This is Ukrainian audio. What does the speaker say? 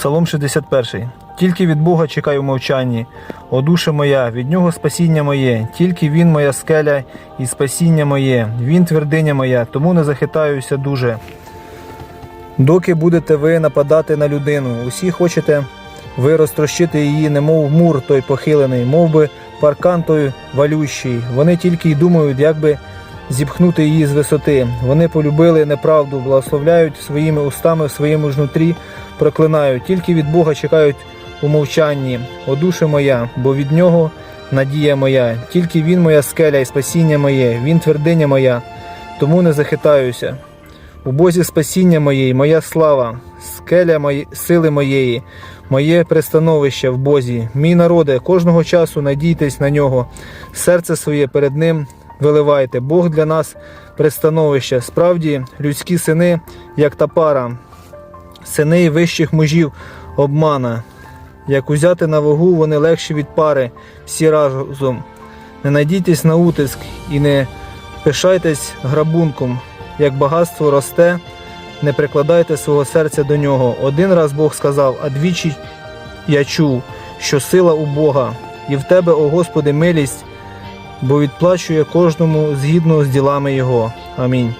Псалом 61. Тільки від Бога чекаю мовчанні, о душе моя, від нього спасіння моє, тільки Він моя скеля і спасіння моє, Він твердиня моя, тому не захитаюся дуже. Доки будете ви нападати на людину, усі хочете ви розтрощити її, немов мур той похилений, мов би паркан той валющий. Вони тільки й думають, як би зіпхнути її з висоти. Вони полюбили неправду, благословляють своїми устами в своєму ж нутрі, проклинають, тільки від Бога чекають у мовчанні. О душе моя, бо від нього надія моя, тільки він моя скеля і спасіння моє, він твердиня моя, тому не захитаюся. У Бозі спасіння моєї, моя слава, скеля мої, сили моєї, моє пристановище в Бозі. Мій народе, кожного часу надійтесь на нього, серце своє перед ним виливайте. Бог для нас пристановище. Справді, людські сини, як та пара, сини вищих мужів обмана. Як узяти на вагу, вони легші від пари, всі разом. Не надійтесь на утиск і не пишайтесь грабунком. Як багатство росте, не прикладайте свого серця до нього. Один раз Бог сказав, а двічі я чув, що сила у Бога, і в тебе, о Господи, милість, бо відплачує кожному згідно з ділами Його. Амінь.